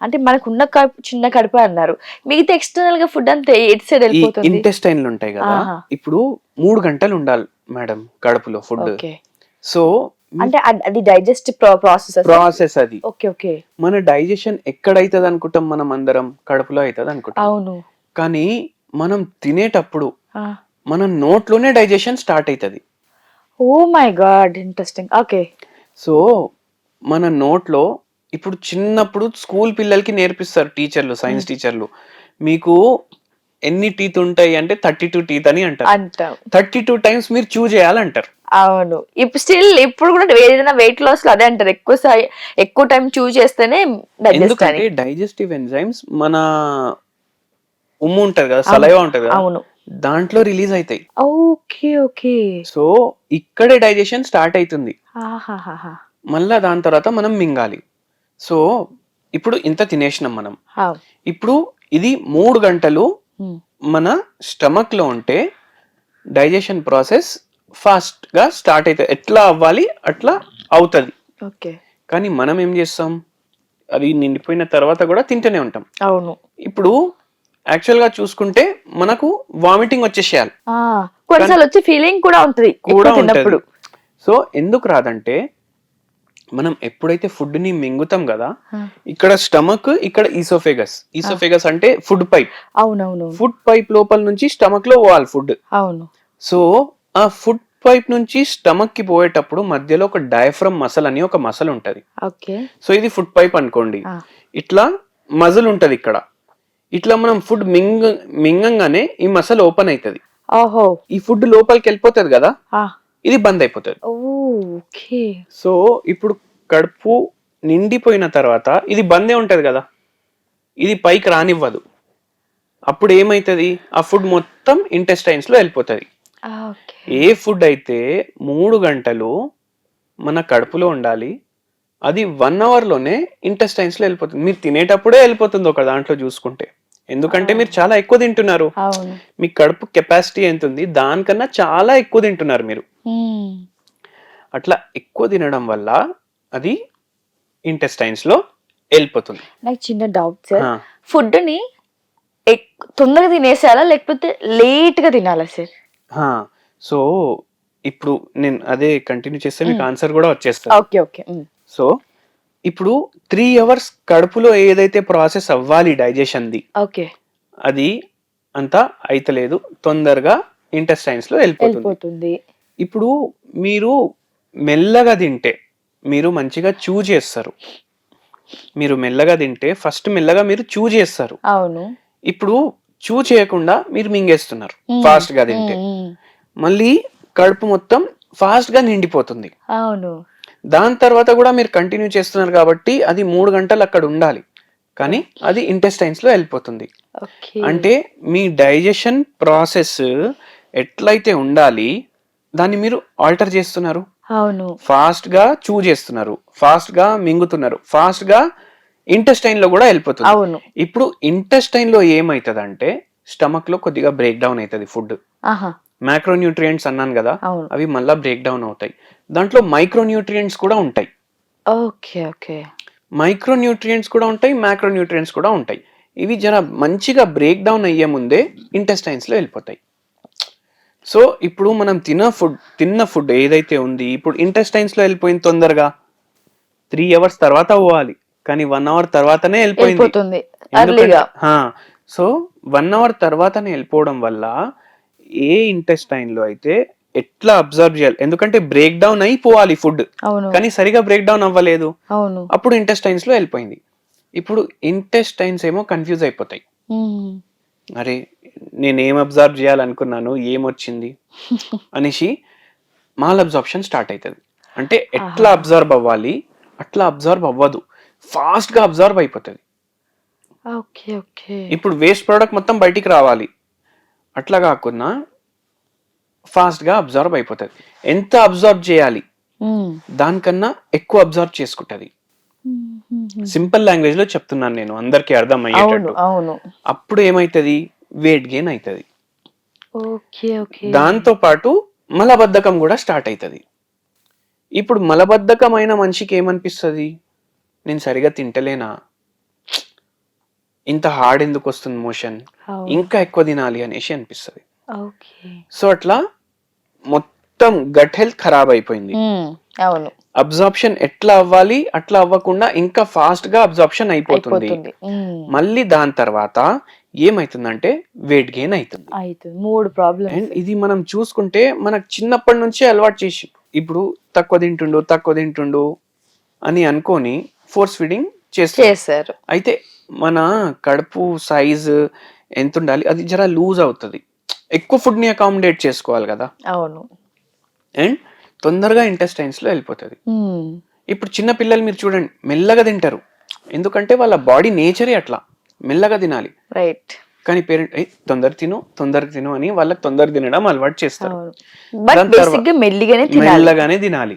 అంటే మనకున్న కడుపు చిన్న కడుపు అన్నారు. మిగతా ఎక్స్టర్నల్గా ఫుడ్ అంతా ఎయిట్ సైడ్ వెళ్ళిపోతుంది? ఇంటెస్టైన్లు ఉంటాయి కదా. ఇప్పుడు మూడు గంటలు ఉండాలి మేడం కడుపులో ఫుడ్ సో అంటే అద్- డైజెస్ట్ ప్రాసెస్ ప్రాసెస్ అది? Okay okay. మన డైజెషన్ ఎక్కడైతుంది అనుకుంటాం మనం అందరం? కడుపులో అవుతుంది అనుకుంటాం అవును. కానీ మనం తినేటప్పుడు. మన నోట్లోనే డైజెషన్ స్టార్ట్ అవుతుంది ఓ my god interesting okay so మన నోట్లో ఇప్పుడు చిన్నప్పుడు స్కూల్ పిల్లలకి నేర్పిస్తారు టీచర్లు సైన్స్ టీచర్లు. మీకు ఎన్ని టీత్ ఉంటాయి అంటే థర్టీ టూ టీత్ అని అంటారు. అంటాం. థర్టీ టూ టైమ్స్ మీరు చూ చేయాలంటారు. అవును. ఇప్పుడు స్టిల్ ఇప్పుడు కూడా ఏదైనా వెయిట్ లాస్లో అదే అంటారు. ఎక్కువ ఎక్కువ టైం చూస్ చేస్తేనే ఎందుకంటే డైజెస్టివ్ ఎంజైమ్స్ మన ఉమ్ము ఉంటది కదా సలైవా ఉంటది కదా అవును. దాంట్లో రిలీజ్ అవుతాయి ఓకే ఓకే. సో ఇక్కడే డైజెషన్ స్టార్ట్ అవుతుంది. మళ్ళా దాని తర్వాత మనం మింగాలి. సో ఇప్పుడు ఇంత తినేసినాం మనం. ఇప్పుడు ఇది మూడు గంటలు. మన స్టమక్లో ఉంటే డైజెషన్ ప్రాసెస్ ఫాస్ట్గా స్టార్ట్ అవుతుంది ఎట్లా అవ్వాలి అట్లా అవుతుంది. ఓకే. కానీ మనం ఏం చేస్తాం? అది నిండిపోయిన తర్వాత కూడా తింటూనే ఉంటాం. అవును. ఇప్పుడు యాక్చువల్గా చూసుకుంటే మనకు వామిటింగ్ వచ్చేసేయాలి. ఆ, కొన్నిసార్లు వచ్చి ఫీలింగ్ కూడా ఉంటది. కూడా ఉంటుంది. సో ఎందుకు రాదంటే మనం ఎప్పుడైతే ఫుడ్ని మింగుతాం కదా. ఇక్కడ స్టమక్ ఇక్కడ ఈసోఫేగస్. ఈసోఫేగస్ అంటే ఫుడ్ పైప్. అవునవును ఫుడ్ పైప్ లోపల నుంచి స్టమక్లో పోవాలి ఫుడ్. అవును. సో ఆ ఫుడ్ పైప్ నుంచి స్టమక్కి పోయేటప్పుడు మధ్యలో ఒక డయాఫ్రమ్ మసల్ అని ఒక మసల్ ఉంటది. ఓకే. సో ఇది ఫుడ్ పైప్ అనుకోండి. ఇట్లా మజిల్ ఉంటది ఇక్కడ. ఇట్లా మనం ఫుడ్ మింగ మింగంగానే ఈ మసల్ ఓపెన్ అవుతుంది ఓహో. ఈ ఫుడ్ లోపలికి వెళ్ళిపోతుంది కదా. ఇది బంద్ అయిపోతుంది. ఓకే. సో ఇప్పుడు కడుపు నిండిపోయిన తర్వాత ఇది బందే ఉంటది కదా ఇది పైకి రానివ్వదు. అప్పుడు ఏమైతుంది? ఆ ఫుడ్ మొత్తం ఇంటెస్టైన్స్లో వెళ్ళిపోతుంది ఏ ఫుడ్ అయితే మూడు గంటలు మన కడుపులో ఉండాలి అది వన్లోనే ఇంటెస్టైన్స్లో వెళ్ళిపోతుంది. మీరు తినేటప్పుడే వెళ్ళిపోతుంది ఒక దాంట్లో చూసుకుంటే. ఎందుకంటే మీరు చాలా ఎక్కువ తింటున్నారు. మీ కడుపు కెపాసిటీ ఎంత ఉంది దానికన్నా చాలా ఎక్కువ తింటున్నారు మీరు. అట్లా ఎక్కువ తినడం వల్ల అది ఇంటెస్టైన్స్లో వెళ్ళిపోతుంది. నాకు చిన్న డౌట్ సార్. ఆ, ఫుడ్ని ఎక్- తొందరగా తినేసేయాలా? లేకపోతే లేట్గా తినాలా సార్. సో ఇప్పుడు నేను అదే కంటిన్యూ చేస్తే మీకు ఆన్సర్ కూడా వచ్చేస్తుంది. Okay okay. సో ఇప్పుడు త్రీ అవర్స్ కడుపులో ఏదైతే ప్రాసెస్ అవ్వాలి డైజెషన్ది ఓకే. అది అంతా అయితలేదు. తొందరగా ఇంటెస్టైన్స్లో వెళ్ళిపోతుంది. ఇప్పుడు మీరు మెల్లగా తింటే మీరు మంచిగా చూ చేస్తారు. మీరు మెల్లగా తింటే ఫస్ట్ మెల్లగా మీరు చూ చేస్తారు. అవును. ఇప్పుడు చూ చేయకుండా మీరు మింగేస్తున్నారు. ఫాస్ట్గా తింటే. మళ్ళీ కడుపు మొత్తం ఫాస్ట్గా నిండిపోతుంది. అవును. దాని తర్వాత కూడా మీరు కంటిన్యూ చేస్తున్నారు కాబట్టి అది మూడు గంటలు అక్కడ ఉండాలి. కానీ అది ఇంటెస్టైన్స్లో వెళ్ళిపోతుంది. అంటే మీ డైజెషన్ ప్రాసెస్ ఎట్లయితే ఉండాలి దాన్ని మీరు ఆల్టర్ చేస్తున్నారు? అవును. ఫాస్ట్గా చూ చేస్తున్నారు. ఫాస్ట్గా మింగుతున్నారు. ఫాస్ట్గా ఇంటెస్టైన్లో కూడా వెళ్ళిపోతుంది అవును. ఇప్పుడు ఇంటెస్టైన్లో ఏమైతుంది స్టమక్లో కొద్దిగా బ్రేక్ డౌన్ అవుతుంది ఫుడ్. ఆహా. మ్యాక్రోన్యూట్రియంట్స్ అన్నాను కదా అవును. అవి మళ్ళా బ్రేక్ డౌన్ అవుతాయి. దాంట్లో మైక్రోన్యూట్రియంట్స్ కూడా ఉంటాయి. Okay okay. మైక్రోన్యూట్రియంట్స్ కూడా ఉంటాయి మ్యాక్రోన్యూట్రియంట్స్ కూడా ఉంటాయి. ఇవి జర మంచిగా బ్రేక్ డౌన్ అయ్యే ముందే intestines లో వెళ్ళిపోతాయి సో ఇప్పుడు మనం తిన్న ఫుడ్ తిన్న ఫుడ్ ఏదైతే ఉంది ఇప్పుడు intestines లో వెళ్ళిపోయింది తొందరగా. త్రీ అవర్స్ తర్వాత పోవాలి. కానీ వన్ అవర్ తర్వాతనే వెళ్ళిపోయింది. సో వన్ అవర్ తర్వాతనే వెళ్ళిపోవడం వల్ల ఏ intestine లో అయితే ఎట్లా అబ్జర్వ్ చేయాలి? ఎందుకంటే బ్రేక్ డౌన్ అయిపోవాలి ఫుడ్. కానీ సరిగా బ్రేక్ డౌన్ అవ్వలేదు. అప్పుడు ఇంటెస్టైన్స్లో వెళ్ళిపోయింది. ఇప్పుడు ఇంటెస్టైన్స్ ఏమో కన్ఫ్యూజ్ అయిపోతాయి. అరే నేను ఏం అబ్జర్వ్ చేయాలనుకున్నాను ఏమొచ్చింది అనేసి మాల్ అబ్జార్ప్షన్ స్టార్ట్ అవుతుంది అంటే ఎట్లా అబ్జర్వ్ అవ్వాలి? అట్లా అబ్జర్వ్ అవ్వదు. ఫాస్ట్గా అబ్జర్వ్ అయిపోతుంది ఇప్పుడు వేస్ట్ ప్రోడక్ట్ మొత్తం బయటికి రావాలి. అట్లా కాకుండా ఫాస్ట్గా అబ్జర్వ్ అయిపోతుంది. ఎంత అబ్జర్వ్ చేయాలి. దానికన్నా ఎక్కువ అబ్జర్వ్ చేసుకుంటది. సింపుల్ లాంగ్వేజ్లో చెప్తున్నాను నేను. అందరికి అర్థం అయ్యేటట్టు అప్పుడు ఏమైతుంది? వెయిట్ గెయిన్ అవుతుంది దాంతో పాటు మలబద్ధకం కూడా స్టార్ట్ అవుతుంది ఇప్పుడు మలబద్ధకం అయిన మనిషికి ఏమనిపిస్తుంది? నేను సరిగా తింటలేనా? ఇంత హార్డ్ ఎందుకు వస్తుంది మోషన్ ఇంకా ఎక్కువ తినాలి అనేసి అనిపిస్తుంది. సో అట్లా మొత్తం గట్ హెల్త్ ఖరాబ్ అయిపోయింది. అవును. అబ్జార్ప్షన్ ఎట్లా అవ్వాలి? అట్లా అవ్వకుండా ఇంకా ఫాస్ట్గా అబ్జార్ప్షన్ అయిపోతుంది. మ్మ్. మళ్ళీ దాని తర్వాత ఏమైతుందంటే వెయిట్ గెయిన్ అవుతుంది. అవుతుంది. మూడు ప్రాబ్లమ్స్ అండ్ ఇది మనం చూసుకుంటే మనకు చిన్నప్పటి నుంచే అలవాటు చేసి ఇప్పుడు తక్కువ తింటుండు తక్కువ తింటుండు అని అనుకొని ఫోర్స్ ఫీడింగ్ చేస్తారు. అయితే మన కడుపు సైజ్ ఎంత ఉండాలి? అది జర లూజ్ అవుతుంది. ఎక్కువ ఫుడ్ని అకామిడేట్ చేసుకోవాలి కదా. అవును. అండ్ తొందరగా intestines లో వెళ్ళిపోతుంది. ఇప్పుడు చిన్న పిల్లలు మీరు చూడండి మెల్లగా తింటారు. ఎందుకంటే వాళ్ళ బాడీ నేచరే అట్లా. మెల్లగా తినాలి. రైట్ కానీ పేరెంట్ తొందర తిను తొందర తిను అని వాళ్ళకి తొందర తినడం అలవాటు చేస్తారు. మెల్లిగానే తినాలి.